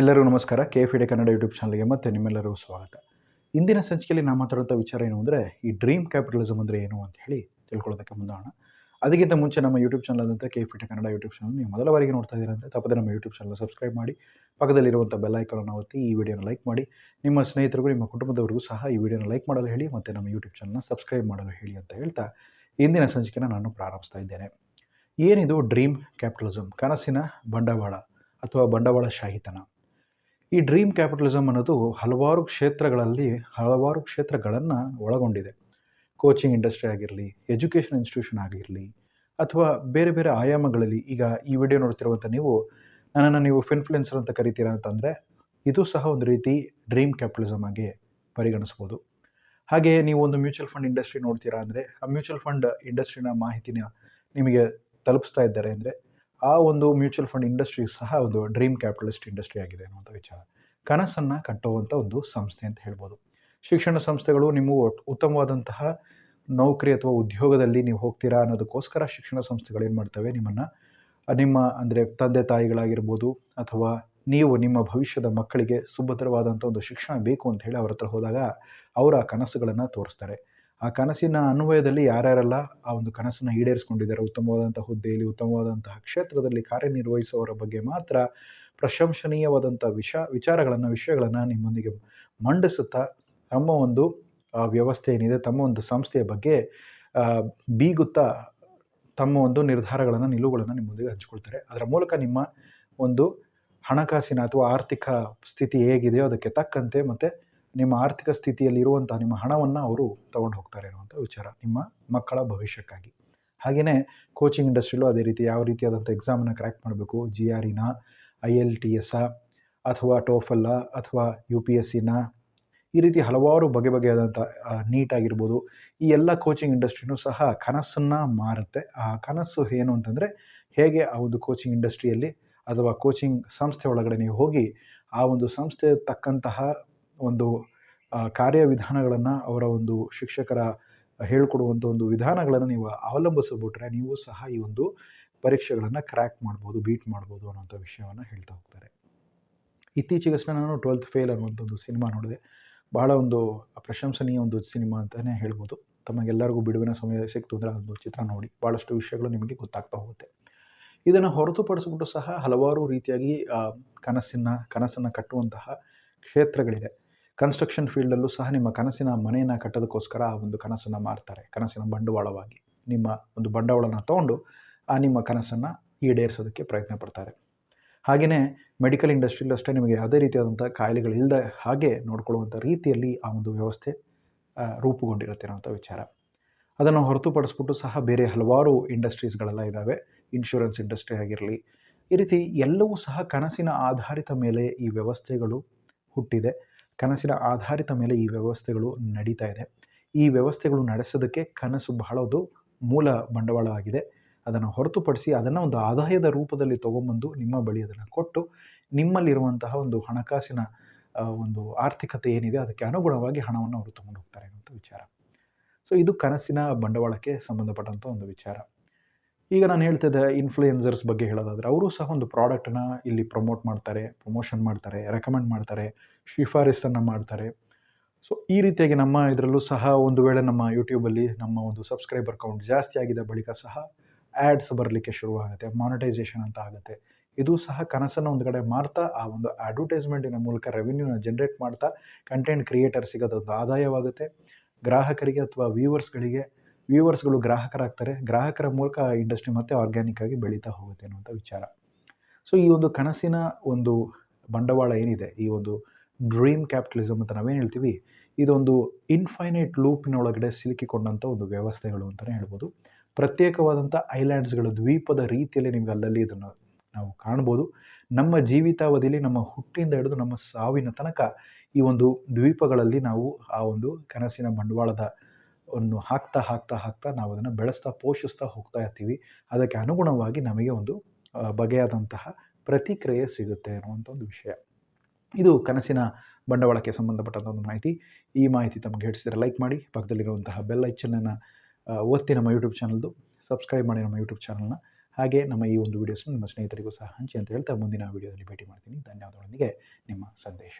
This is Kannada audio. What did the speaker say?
ಎಲ್ಲರಿಗೂ ನಮಸ್ಕಾರ. ಕೆ ಎಫ್ ಇಡೆ ಕನ್ನಡ ಯೂಟ್ಯೂಬ್ ಚಾನಲ್ಗೆ ಮತ್ತೆ ನಿಮ್ಮೆಲ್ಲರಿಗೂ ಸ್ವಾಗತ. ಇಂದಿನ ಸಂಚಿಕೆಯಲ್ಲಿ ನಾವು ಮಾತಾಡುವಂಥ ವಿಚಾರ ಏನು ಅಂದರೆ, ಈ ಡ್ರೀಮ್ ಕ್ಯಾಪಿಟಲಿಸಮ್ ಅಂದರೆ ಏನು ಅಂತ ಹೇಳಿ ತಿಳ್ಕೊಳ್ಳೋದಕ್ಕೆ ಮುಂದಾಣ ಅದಕ್ಕಿಂತ ಮುಂಚೆ ನಮ್ಮ ಯೂಟ್ಯೂಬ್ ಚಾನಲ್ ಅಂತ ಕೆ ಎಫ್ ಇಡೆ ಕನ್ನಡ ಯೂಟ್ಯೂಬ್ ಚಾನಲ್ ನೀವು ಮೊದಲ ಬಾರಿಗೆ ನೋಡ್ತಾ ಇದ್ದೀರಂತೆ ತಪ್ಪದೆ ನಮ್ಮ ಯೂಟ್ಯೂಬ್ ಚಾನಲ್ ಸಬ್ಸ್ಕ್ರೈಬ್ ಮಾಡಿ ಪಕ್ಕದಲ್ಲಿರುವಂಥ ಐಕಾನನ್ನು ಒತ್ತಿ ಈ ವಿಡಿಯೋನ ಲೈಕ್ ಮಾಡಿ, ನಿಮ್ಮ ಸ್ನೇಹಿತರಿಗೂ ನಿಮ್ಮ ಕುಟುಂಬದವರಿಗೂ ಸಹ ಈ ವಿಡಿಯೋನ ಲೈಕ್ ಮಾಡಲು ಹೇಳಿ ಮತ್ತು ನಮ್ಮ ಯೂಟ್ಯೂಬ್ ಚಾನಲ್ನ ಸಬ್ಸ್ಕ್ರೈಬ್ ಮಾಡಲು ಹೇಳಿ ಅಂತ ಹೇಳ್ತಾ ಇಂದಿನ ಸಂಚಿಕೆನ ನಾನು ಪ್ರಾರಂಭಿಸ್ತಾ ಇದ್ದೇನೆ. ಏನಿದು ಡ್ರೀಮ್ ಕ್ಯಾಪಿಟಲಿಸಮ್ ಕನಸಿನ ಬಂಡವಾಳ ಅಥವಾ ಬಂಡವಾಳಶಾಹಿತನ? ಈ ಡ್ರೀಮ್ ಕ್ಯಾಪಿಟಲಿಸಮ್ ಅನ್ನೋದು ಹಲವಾರು ಕ್ಷೇತ್ರಗಳಲ್ಲಿ ಹಲವಾರು ಕ್ಷೇತ್ರಗಳನ್ನು ಒಳಗೊಂಡಿದೆ. ಕೋಚಿಂಗ್ ಇಂಡಸ್ಟ್ರಿ ಆಗಿರಲಿ, ಎಜುಕೇಷನ್ ಇನ್ಸ್ಟಿಟ್ಯೂಷನ್ ಆಗಿರಲಿ, ಅಥವಾ ಬೇರೆ ಬೇರೆ ಆಯಾಮಗಳಲ್ಲಿ ಈಗ ಈ ವಿಡಿಯೋ ನೋಡ್ತಿರುವಂಥ ನೀವು, ನನ್ನನ್ನು ನೀವು ಫಿನ್ಫ್ಲುಯೆನ್ಸರ್ ಅಂತ ಕರಿತೀರಾ ಅಂತಂದರೆ, ಇದು ಸಹ ಒಂದು ರೀತಿ ಡ್ರೀಮ್ ಕ್ಯಾಪಿಟಲಿಸಮ್ ಆಗಿ ಪರಿಗಣಿಸ್ಬೋದು ಹಾಗೆ ನೀವು ಒಂದು ಮ್ಯೂಚುವಲ್ ಫಂಡ್ ಇಂಡಸ್ಟ್ರಿ ನೋಡ್ತೀರಾ ಅಂದರೆ, ಆ ಮ್ಯೂಚುವಲ್ ಫಂಡ್ ಇಂಡಸ್ಟ್ರಿನ ಮಾಹಿತಿನ ನಿಮಗೆ ತಲುಪಿಸ್ತಾ ಇದ್ದಾರೆ ಅಂದರೆ ಆ ಒಂದು ಮ್ಯೂಚುವಲ್ ಫಂಡ್ ಇಂಡಸ್ಟ್ರಿ ಸಹ ಒಂದು ಡ್ರೀಮ್ ಕ್ಯಾಪಿಟಲಿಸ್ಟ್ ಇಂಡಸ್ಟ್ರಿ ಆಗಿದೆ ಅನ್ನುವಂಥ ವಿಚಾರ. ಕನಸನ್ನು ಕಟ್ಟುವಂಥ ಒಂದು ಸಂಸ್ಥೆ ಅಂತ ಹೇಳ್ಬೋದು. ಶಿಕ್ಷಣ ಸಂಸ್ಥೆಗಳು ನಿಮ್ಮ ಉತ್ತಮವಾದಂತಹ ನೌಕರಿ ಅಥವಾ ಉದ್ಯೋಗದಲ್ಲಿ ನೀವು ಹೋಗ್ತೀರಾ ಅನ್ನೋದಕ್ಕೋಸ್ಕರ ಶಿಕ್ಷಣ ಸಂಸ್ಥೆಗಳು ಏನು ಮಾಡ್ತವೆ? ನಿಮ್ಮನ್ನು, ನಿಮ್ಮ ಅಂದರೆ ತಂದೆ ತಾಯಿಗಳಾಗಿರ್ಬೋದು ಅಥವಾ ನೀವು ನಿಮ್ಮ ಭವಿಷ್ಯದ ಮಕ್ಕಳಿಗೆ ಸುಭದ್ರವಾದಂಥ ಒಂದು ಶಿಕ್ಷಣ ಬೇಕು ಅಂತ ಹೇಳಿ ಅವ್ರ ಹತ್ರ ಹೋದಾಗ ಅವರ ಕನಸುಗಳನ್ನು ತೋರಿಸ್ತಾರೆ. ಆ ಕನಸಿನ ಅನ್ವಯದಲ್ಲಿ ಯಾರ್ಯಾರೆಲ್ಲ ಆ ಒಂದು ಕನಸನ್ನು ಈಡೇರಿಸ್ಕೊಂಡಿದ್ದಾರೆ ಉತ್ತಮವಾದಂಥ ಹುದ್ದೆಯಲ್ಲಿ, ಉತ್ತಮವಾದಂತಹ ಕ್ಷೇತ್ರದಲ್ಲಿ ಕಾರ್ಯನಿರ್ವಹಿಸುವವರ ಬಗ್ಗೆ ಮಾತ್ರ ಪ್ರಶಂಸನೀಯವಾದಂಥ ವಿಷ, ವಿಚಾರಗಳನ್ನು, ವಿಷಯಗಳನ್ನು ನಿಮ್ಮೊಂದಿಗೆ ಮಂಡಿಸುತ್ತಾ ತಮ್ಮ ಒಂದು ವ್ಯವಸ್ಥೆ ಏನಿದೆ, ತಮ್ಮ ಒಂದು ಸಂಸ್ಥೆಯ ಬಗ್ಗೆ ಬೀಗುತ್ತಾ ತಮ್ಮ ಒಂದು ನಿರ್ಧಾರಗಳನ್ನು, ನಿಲುವುಗಳನ್ನು ನಿಮ್ಮೊಂದಿಗೆ ಹಂಚಿಕೊಳ್ತಾರೆ. ಅದರ ಮೂಲಕ ನಿಮ್ಮ ಒಂದು ಹಣಕಾಸಿನ ಅಥವಾ ಆರ್ಥಿಕ ಸ್ಥಿತಿ ಹೇಗಿದೆಯೋ ಅದಕ್ಕೆ ತಕ್ಕಂತೆ ಮತ್ತು ನಿಮ್ಮ ಆರ್ಥಿಕ ಸ್ಥಿತಿಯಲ್ಲಿ ಇರುವಂಥ ನಿಮ್ಮ ಹಣವನ್ನು ಅವರು ತಗೊಂಡು ಹೋಗ್ತಾರೆ ಅನ್ನುವಂಥ ವಿಚಾರ ನಿಮ್ಮ ಮಕ್ಕಳ ಭವಿಷ್ಯಕ್ಕಾಗಿ. ಹಾಗೆಯೇ ಕೋಚಿಂಗ್ ಇಂಡಸ್ಟ್ರಿಲೂ ಅದೇ ರೀತಿ ಯಾವ ರೀತಿಯಾದಂಥ ಎಕ್ಸಾಮನ್ನು ಕ್ರ್ಯಾಕ್ ಮಾಡಬೇಕು. ಜಿ ಆರ್ ಇನ ಐ ಎಲ್ ಟಿ ಎಸ್ಸ ಅಥವಾ ಟೋಫಲ್ಲ ಅಥವಾ ಯು ಪಿ ಎಸ್ ಸಿನ ಈ ರೀತಿ ಹಲವಾರು ಬಗೆ ಬಗೆಯಾದಂಥ ನೀಟ್ ಆಗಿರ್ಬೋದು. ಈ ಎಲ್ಲ ಕೋಚಿಂಗ್ ಇಂಡಸ್ಟ್ರಿನೂ ಸಹ ಕನಸನ್ನು ಮಾರುತ್ತೆ. ಆ ಕನಸು ಏನು ಅಂತಂದರೆ ಹೇಗೆ ಆ ಒಂದು ಕೋಚಿಂಗ್ ಇಂಡಸ್ಟ್ರಿಯಲ್ಲಿ ಅಥವಾ ಕೋಚಿಂಗ್ ಸಂಸ್ಥೆ ಒಳಗಡೆ ನೀವು ಹೋಗಿ ಆ ಒಂದು ಸಂಸ್ಥೆ ತಕ್ಕಂತಹ ಒಂದು ಕಾರ್ಯವಿಧಾನಗಳನ್ನು ಅವರ ಒಂದು ಶಿಕ್ಷಕರ ಹೇಳಿಕೊಡುವಂಥ ಒಂದು ವಿಧಾನಗಳನ್ನು ನೀವು ಅವಲಂಬಿಸಿಬಿಟ್ರೆ ನೀವು ಸಹ ಈ ಒಂದು ಪರೀಕ್ಷೆಗಳನ್ನು ಕ್ರ್ಯಾಕ್ ಮಾಡ್ಬೋದು, ಬೀಟ್ ಮಾಡ್ಬೋದು ಅನ್ನೋಂಥ ವಿಷಯವನ್ನು ಹೇಳ್ತಾ ಹೋಗ್ತಾರೆ. ಇತ್ತೀಚೆಗಷ್ಟೇ ನಾನು ಟ್ವೆಲ್ತ್ ಫೇಲ್ ಅನ್ನುವಂಥ ಒಂದು ಸಿನಿಮಾ ನೋಡಿದೆ. ಬಹಳ ಒಂದು ಪ್ರಶಂಸನೀಯ ಒಂದು ಸಿನಿಮಾ ಅಂತಲೇ ಹೇಳ್ಬೋದು. ತಮಗೆಲ್ಲರಿಗೂ ಬಿಡುವಿನ ಸಮಯ ಸಿಕ್ತು ಅಂದರೆ ಅದೊಂದು ಚಿತ್ರ ನೋಡಿ. ಭಾಳಷ್ಟು ವಿಷಯಗಳು ನಿಮಗೆ ಗೊತ್ತಾಗ್ತಾ ಹೋಗುತ್ತೆ. ಇದನ್ನು ಹೊರತುಪಡಿಸ್ಬಿಟ್ಟು ಸಹ ಹಲವಾರು ರೀತಿಯಾಗಿ ಕನಸಿನ ಕನಸನ್ನು ಕಟ್ಟುವಂತಹ ಕ್ಷೇತ್ರಗಳಿದೆ. ಕನ್ಸ್ಟ್ರಕ್ಷನ್ ಫೀಲ್ಡಲ್ಲೂ ಸಹ ನಿಮ್ಮ ಕನಸಿನ ಮನೆಯನ್ನು ಕಟ್ಟೋದಕ್ಕೋಸ್ಕರ ಆ ಒಂದು ಕನಸನ್ನು ಮಾರ್ತಾರೆ. ಕನಸಿನ ಬಂಡವಾಳವಾಗಿ ನಿಮ್ಮ ಒಂದು ಬಂಡವಾಳನ ತಗೊಂಡು ಆ ನಿಮ್ಮ ಕನಸನ್ನು ಈಡೇರಿಸೋದಕ್ಕೆ ಪ್ರಯತ್ನ ಪಡ್ತಾರೆ. ಹಾಗೆಯೇ ಮೆಡಿಕಲ್ ಇಂಡಸ್ಟ್ರಿಯಲ್ಲೂ ಅಷ್ಟೇ ನಿಮಗೆ ಯಾವುದೇ ರೀತಿಯಾದಂಥ ಕಾಯಿಲೆಗಳಿಲ್ಲದೆ ಹಾಗೆ ನೋಡ್ಕೊಳ್ಳುವಂಥ ರೀತಿಯಲ್ಲಿ ಆ ಒಂದು ವ್ಯವಸ್ಥೆ ರೂಪುಗೊಂಡಿರುತ್ತೆ ಅನ್ನೋಂಥ ವಿಚಾರ. ಅದನ್ನು ಹೊರತುಪಡಿಸ್ಬಿಟ್ಟು ಸಹ ಬೇರೆ ಹಲವಾರು ಇಂಡಸ್ಟ್ರೀಸ್ಗಳೆಲ್ಲ ಇದ್ದಾವೆ ಇನ್ಶೂರೆನ್ಸ್ ಇಂಡಸ್ಟ್ರಿ ಆಗಿರಲಿ, ಈ ರೀತಿ ಎಲ್ಲವೂ ಸಹ ಕನಸಿನ ಆಧಾರಿತ ಮೇಲೆ ಈ ವ್ಯವಸ್ಥೆಗಳು ಹುಟ್ಟಿದೆ. ಕನಸಿನ ಆಧಾರಿತ ಮೇಲೆ ಈ ವ್ಯವಸ್ಥೆಗಳು ನಡೀತಾ ಇದೆ. ಈ ವ್ಯವಸ್ಥೆಗಳು ನಡೆಸೋದಕ್ಕೆ ಕನಸು ಬಹಳದು ಮೂಲ ಬಂಡವಾಳ ಆಗಿದೆ. ಅದನ್ನು ಹೊರತುಪಡಿಸಿ ಅದನ್ನು ಒಂದು ಆದಾಯದ ರೂಪದಲ್ಲಿ ತೊಗೊಂಬಂದು ನಿಮ್ಮ ಬಳಿ ಅದನ್ನು ಕೊಟ್ಟು ನಿಮ್ಮಲ್ಲಿರುವಂತಹ ಒಂದು ಹಣಕಾಸಿನ ಒಂದು ಆರ್ಥಿಕತೆ ಏನಿದೆ ಅದಕ್ಕೆ ಅನುಗುಣವಾಗಿ ಹಣವನ್ನು ಅವರು ತೊಗೊಂಡು ಹೋಗ್ತಾರೆ ಅನ್ನುವಂಥ ವಿಚಾರ. ಸೊ ಇದು ಕನಸಿನ ಬಂಡವಾಳಕ್ಕೆ ಸಂಬಂಧಪಟ್ಟಂಥ ಒಂದು ವಿಚಾರ. ಈಗ ನಾನು ಹೇಳ್ತಿದ್ದೆ ಇನ್ಫ್ಲೂಯೆನ್ಸರ್ಸ್ ಬಗ್ಗೆ ಹೇಳೋದಾದರೆ, ಅವರು ಸಹ ಒಂದು ಪ್ರಾಡಕ್ಟನ್ನ ಇಲ್ಲಿ ಪ್ರಮೋಟ್ ಮಾಡ್ತಾರೆ ಪ್ರಮೋಷನ್ ಮಾಡ್ತಾರೆ ರೆಕಮೆಂಡ್ ಮಾಡ್ತಾರೆ ಶಿಫಾರಸನ್ನು ಮಾಡ್ತಾರೆ. ಸೊ ಈ ರೀತಿಯಾಗಿ ನಮ್ಮ ಇದರಲ್ಲೂ ಸಹ ಒಂದು ವೇಳೆ ನಮ್ಮ ಯೂಟ್ಯೂಬಲ್ಲಿ ನಮ್ಮ ಒಂದು ಸಬ್ಸ್ಕ್ರೈಬರ್ ಕೌಂಟ್ ಜಾಸ್ತಿ ಆಗಿದ ಬಳಿಕ ಸಹ ಆ್ಯಡ್ಸ್ ಬರಲಿಕ್ಕೆ ಶುರುವಾಗುತ್ತೆ ಮಾನಿಟೈಸೇಷನ್ ಅಂತ ಆಗುತ್ತೆ. ಇದು ಸಹ ಕನಸನ್ನು ಒಂದು ಕಡೆ ಮಾರ್ತಾ, ಆ ಒಂದು ಅಡ್ವರ್ಟೈಸ್ಮೆಂಟಿನ ಮೂಲಕ ರೆವಿನ್ಯೂನ ಜನ್ರೇಟ್ ಮಾಡ್ತಾ ಕಂಟೆಂಟ್ ಕ್ರಿಯೇಟರ್ಸಿಗೆ ಅದೊಂದು ಆದಾಯವಾಗುತ್ತೆ. ಗ್ರಾಹಕರಿಗೆ ಅಥವಾ ವ್ಯೂವರ್ಸ್ಗಳಿಗೆ ವ್ಯೂವರ್ಸ್ಗಳು ಗ್ರಾಹಕರಾಗ್ತಾರೆ. ಗ್ರಾಹಕರ ಮೂಲಕ ಇಂಡಸ್ಟ್ರಿ ಮತ್ತೆ ಆರ್ಗ್ಯಾನಿಕ್ ಆಗಿ ಬೆಳೀತಾ ಹೋಗುತ್ತೆ ಅನ್ನುವಂಥ ವಿಚಾರ. ಸೊ ಈ ಒಂದು ಕನಸಿನ ಒಂದು ಬಂಡವಾಳ ಏನಿದೆ? ಈ ಒಂದು ಡ್ರೀಮ್ ಕ್ಯಾಪಿಟಲಿಸಮ್ ಅಂತ ನಾವೇನು ಹೇಳ್ತೀವಿ? ಇದೊಂದು ಇನ್ಫೈನೈಟ್ ಲೂಪ್ನೊಳಗಡೆ ಸಿಲುಕಿಕೊಂಡಂಥ ಒಂದು ವ್ಯವಸ್ಥೆಗಳು ಅಂತಲೇ ಹೇಳ್ಬೋದು. ಪ್ರತ್ಯೇಕವಾದಂಥ ಐಲ್ಯಾಂಡ್ಸ್ಗಳು ದ್ವೀಪದ ರೀತಿಯಲ್ಲಿ ನಿಮ್ಗೆ ಅಲ್ಲಲ್ಲಿ ಇದನ್ನು ನಾವು ಕಾಣ್ಬೋದು. ನಮ್ಮ ಜೀವಿತಾವಧಿಯಲ್ಲಿ ನಮ್ಮ ಹುಟ್ಟಿಂದ ಹಿಡಿದು ನಮ್ಮ ಸಾವಿನ ತನಕ ಈ ಒಂದು ದ್ವೀಪಗಳಲ್ಲಿ ನಾವು ಆ ಒಂದು ಕನಸಿನ ಬಂಡವಾಳದ ಒಂದು ಹಾಕ್ತಾ ಹಾಕ್ತಾ ಹಾಕ್ತಾ ನಾವು ಅದನ್ನು ಬೆಳೆಸ್ತಾ ಪೋಷಿಸ್ತಾ ಹೋಗ್ತಾ ಇರ್ತೀವಿ. ಅದಕ್ಕೆ ಅನುಗುಣವಾಗಿ ನಮಗೆ ಒಂದು ಬಗೆಯಾದಂತಹ ಪ್ರತಿಕ್ರಿಯೆ ಸಿಗುತ್ತೆ ಅನ್ನುವಂಥ ಒಂದು ವಿಷಯ. ಇದು ಕನಸಿನ ಬಂಡವಾಳಕ್ಕೆ ಸಂಬಂಧಪಟ್ಟಂಥ ಒಂದು ಮಾಹಿತಿ. ಈ ಮಾಹಿತಿ ತಮಗೆ ಹೇಳಿಸಿದರೆ ಲೈಕ್ ಮಾಡಿ ಪಕ್ಕದಲ್ಲಿರುವಂತಹ ಬೆಲ್ ಐಚನನ್ನು ಒತ್ತಿ ನಮ್ಮ ಯೂಟ್ಯೂಬ್ ಚಾನಲ್ದು, ಸಬ್ಸ್ಕ್ರೈಬ್ ಮಾಡಿ ನಮ್ಮ ಯೂಟ್ಯೂಬ್ ಚಾನಲ್ನ. ಹಾಗೆ ನಮ್ಮ ಈ ಒಂದು ವೀಡಿಯೋಸ್ನ ನಿಮ್ಮ ಸ್ನೇಹಿತರಿಗೂ ಸಹ ಹಂಚಿ ಅಂತ ಹೇಳ್ತಾ ಮುಂದಿನ ವೀಡಿಯೋದಲ್ಲಿ ಭೇಟಿ ಮಾಡ್ತೀನಿ. ಧನ್ಯವಾದಗಳೊಂದಿಗೆ ನಿಮ್ಮ ಸಂದೇಶ.